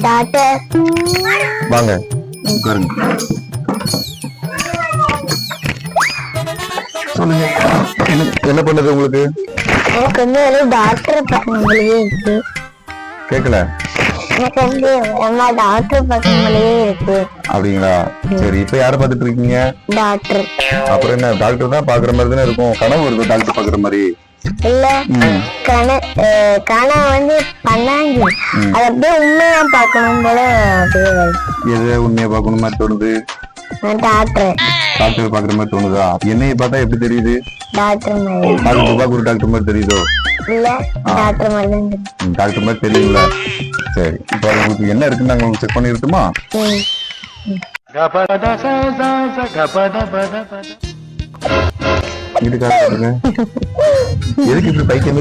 Doctor வாங்க. உட்காருங்க. சொல்லுங்க. என்ன என்ன பண்ணுது உங்களுக்கு? எனக்கு வந்து டாக்டர் கேட்கல எனக்கு வந்து எல்லா டாக்டர் பக்கங்களே இருக்கு. அப்படிங்களா? சரி இப்ப யாரை பார்த்துட்டு இருக்கீங்க? டாக்டர் அப்புறம் என்ன டாக்டர் தான் பாக்குற மாதிரி தானே இருக்கும்? கனவு இருக்கும் டாக்டர் பாக்குற மாதிரி? இல்ல. கன கனவு வந்து பண்ணாங்க. அது அப்படியே உண்மையா பார்க்கணும் போல அப்படியே. எதை உண்மையா பார்க்கணும் மாதிரி தோணுது? டாக்டர் டாக்டர் பாக்குற மாதிரி தோணுதா? என்னைய பார்த்தா எப்படி தெரியுது? டாக்டர் டாக்டர் துபாக்கூர் டாக்டர் மாதிரி தெரியுதோ? இல்ல டாக்டர் மாதிரி டாக்டர் மாதிரி தெரியுங்களா சரி இப்போ உங்களுக்கு என்ன இருக்குன்னு நாங்க செக் பண்ணிருட்டுமா ம். இது காட்டுங்க எதுக்கு இப்படி பைத்தியம்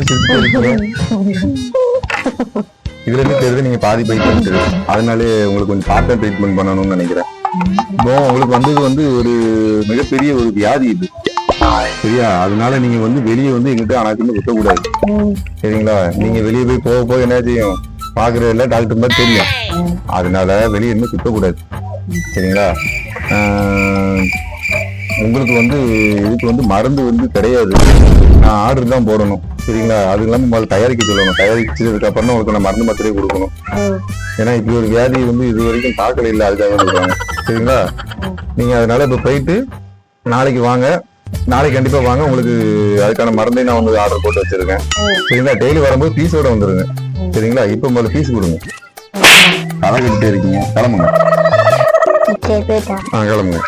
இதுல இருந்து தெரியுது நீங்க பாதி பைத்தியம் இருக்குது அதனாலே உங்களுக்கு கொஞ்சம் பார்த்த ட்ரீட்மெண்ட் பண்ணணும்னு நினைக்கிறேன். உங்களுக்கு வந்தது வந்து ஒரு மிகப்பெரிய ஒரு வியாதி இது. சரியா? அதனால நீங்க வந்து வெளியே வந்து எங்கிட்ட அனாச்சுன்னு விட்டக்கூடாது ம். சரிங்களா? நீங்க வெளியே போய் போக போக என்ன செய்யும்? பாக்குறதுல டாக்டர் மாதிரி தெரியும். அதனால வெளியே இருந்து சுத்தக்கூடாது சரிங்களா? உங்களுக்கு வந்து இதுக்கு வந்து மருந்து வந்து கிடையாது. நான் ஆர்டர் தான் போடணும். சரிங்களா? அது இல்லாமல் உங்களை தயாரிக்க சொல்லணும். தயாரிச்சதுக்கு அப்புறம் தான் உங்களுக்கு நான் மருந்து மாத்திரையே கொடுக்கணும். ஏன்னா இப்படி ஒரு வியாதி வந்து இது வரைக்கும் தாக்கல இல்லை அதுக்காக சொல்றாங்க. சரிங்களா? நீங்க அதனால இப்ப போயிட்டு நாளைக்கு வாங்க. நாளைக்கு கண்டிப்பா வாங்க. உங்களுக்கு அதுக்கான மருந்தை நான் வந்து ஆர்டர் போட்டு வச்சிருக்கேன். சரிங்களா? டெய்லி வரும்போது ஃபீஸோட வந்துருங்க சரிங்களா? இப்ப முதல்ல ஃபீஸ் கொடுங்க. கட்டிட்டே இருக்கீங்க. கிளம்புங்க. ஆ கிளம்புங்க.